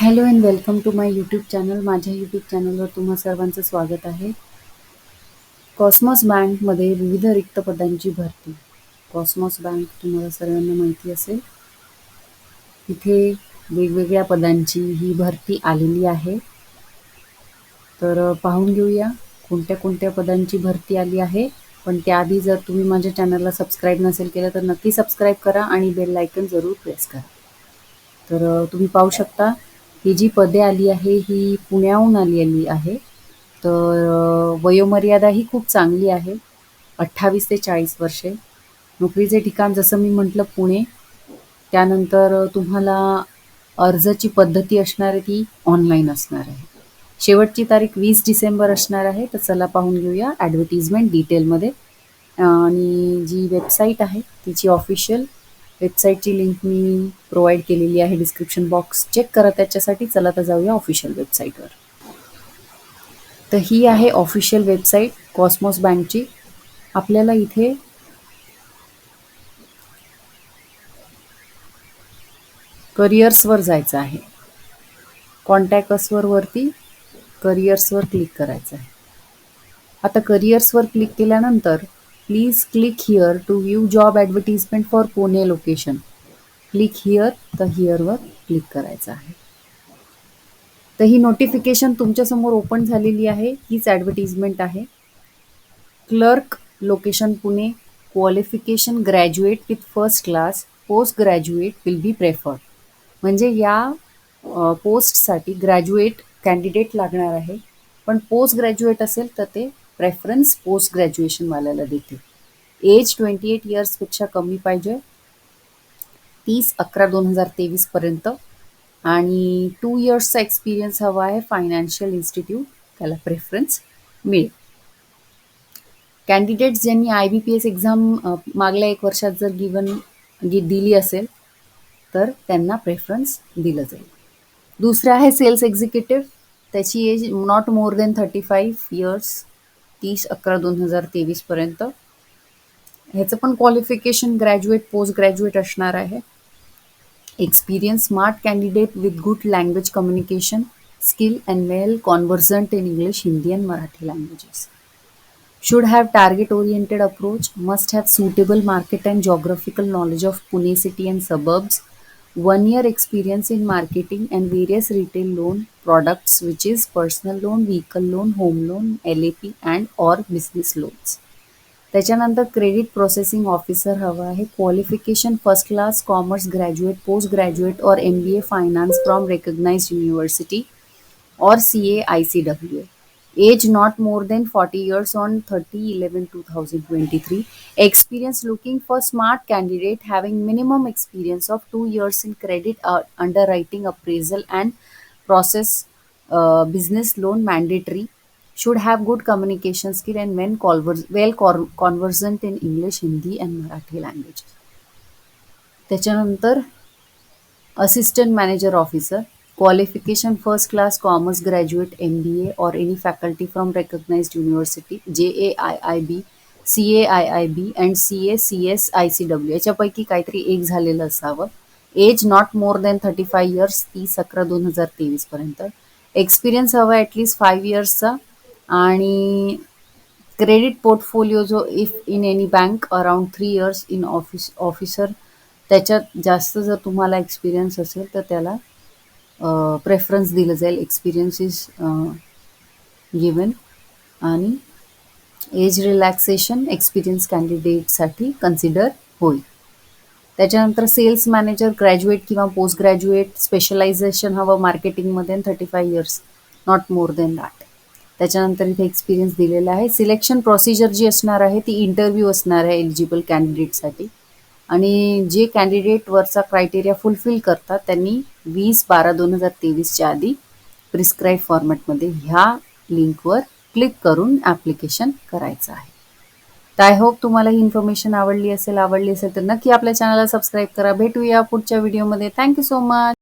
Hello and welcome to my YouTube channel. माझ्या YouTube चॅनलवर तुम्हा सर्वांचं स्वागत आहे. कॉस्मॉस बँकमध्ये विविध रिक्त पदांची भरती. कॉस्मॉस बँक तुम्हाला सर्वांना माहिती असेल. तिथे वेगवेगळ्या पदांची ही भरती आलेली आहे. तर पाहून घेऊया कोणत्या कोणत्या पदांची भरती आली आहे. पण त्याआधी जर तुम्ही माझ्या चॅनलला सबस्क्राईब नसेल केलं तर नक्की सबस्क्राईब करा आणि बेल लायकन जरूर प्रेस करा. तर तुम्ही पाहू शकता ही जी पदे आली आहे ही पुण्याहून आलेली आहे. तर वयोमर्यादा ही खूप चांगली आहे. अठ्ठावीस ते चाळीस वर्षे. नोकरीचे ठिकाण जसं मी म्हटलं पुणे. त्यानंतर तुम्हाला अर्जाची पद्धती असणार आहे ती ऑनलाईन असणार आहे. शेवटची तारीख वीस डिसेंबर असणार आहे तर चला पाहून घेऊया ॲडव्हर्टिजमेंट डिटेलमध्ये आणि जी वेबसाईट आहे तिची ऑफिशियल वेबसाईटची लिंक मी प्रोव्हाइड केलेली आहे डिस्क्रिप्शन बॉक्स. चेक करा त्याच्यासाठी. चला तर जाऊया ऑफिशियल वेबसाईटवर. तर ही आहे ऑफिशियल वेबसाईट कॉस्मॉस बँकची. आपल्याला इथे करिअर्सवर जायचं आहे. कॉन्टॅक्ट असवर वरती करिअर्सवर क्लिक करायचं आहे. आता करिअर्सवर क्लिक केल्यानंतर please click here to view job advertisement for Pune location click here तर हिअरवर क्लिक करायचं आहे. तर ही नोटिफिकेशन तुमच्यासमोर ओपन झालेली आहे. हीच ॲडव्हर्टिजमेंट आहे. Clerk location Pune qualification graduate with first class post graduate will be preferred म्हणजे या पोस्टसाठी ग्रॅज्युएट कॅन्डिडेट लागणार आहे. पण पोस्ट ग्रॅज्युएट असेल तर ते प्रेफरन्स पोस्ट ग्रॅज्युएशनवाल्याला देते. एज ट्वेंटी एट इयर्सपेक्षा कमी पाहिजे. तीस अकरा दोन हजार तेवीसपर्यंत आणि टू इयर्सचा एक्सपिरियन्स हवा आहे फायनान्शियल इन्स्टिट्यूट त्याला प्रेफरन्स मिळेल. कॅन्डिडेट्स ज्यांनी I B P S exam मागल्या एक वर्षात जर गिवन गी दिली असेल तर त्यांना प्रेफरन्स दिलं जाईल. दुसरं आहे सेल्स एक्झिक्युटिव्ह त्याची age not more than thirty five years तीस अकरा दोन हजार तेवीसपर्यंत ह्याचं पण क्वालिफिकेशन ग्रॅज्युएट पोस्ट ग्रॅज्युएट असणार आहे. Experience smart candidate with good language communication skill and well conversant in English Hindi and Marathi languages should have target oriented approach must have suitable market and geographical knowledge of pune city and suburbs one year experience in marketing and various retail loan products which is personal loan vehicle loan home loan lap and or business loans त्याच्यानंतर credit processing officer हवा आहे qualification first class commerce graduate post graduate और M B A finance from recognise university or CA ICWA. Age not more than 40 years on 30 11 2023. Experience looking for smart candidate having minimum experience of two years in credit uh, underwriting appraisal and process uh, business loan mandatory. Should have good communication skill and when convers- well con- conversant in English, Hindi, and Marathi languages. त्याच्यानंतर qualification first class commerce graduate M B A और any faculty from recognised university J A I I B C A I I B and C A C S I C W याच्यापैकी काहीतरी एक झालेलं असावं. Age not more than thirty five years तीस अकरा दोन हजार तेवीसपर्यंत एक्सपिरियन्स हवा ॲटलीस्ट फाईव्ह इयर्सचा आणि क्रेडिट पोर्टफोलिओ जो if in any bank around three years in office officer त्याच्यात जास्त जर तुम्हाला एक्सपिरियन्स असेल तर त्याला प्रेफरन्स दिलं जाईल एक्सपिरियन्स इज गिवन आणि एज रिलॅक्सेशन एक्सपिरियन्स कॅन्डिडेटसाठी कन्सिडर होईल. त्याच्यानंतर सेल्स मॅनेजर ग्रॅज्युएट किंवा पोस्ट ग्रॅज्युएट स्पेशलायझेशन हवं मार्केटिंगमध्ये thirty five years not more than that त्याच्यानंतर इथे एक्सपिरियन्स दिलेला आहे. सिलेक्शन प्रोसिजर जी असणार आहे ती इंटरव्ह्यू असणार आहे एलिजिबल कॅन्डिडेटसाठी आणि जे कॅन्डिडेट वरचा क्रायटेरिया फुलफिल करतात त्यांनी वीस बारा दोन हजार तेवीसच्या आधी प्रिस्क्राईब फॉर्मॅटमध्ये ह्या लिंकवर क्लिक करून ॲप्लिकेशन करायचं आहे. तर आय होप तुम्हाला ही इन्फॉर्मेशन आवडली असेल आवडली असेल तर नक्की आपल्या चॅनलला सबस्क्राईब करा. भेटूया पुढच्या व्हिडिओमध्ये थँक्यू सो मच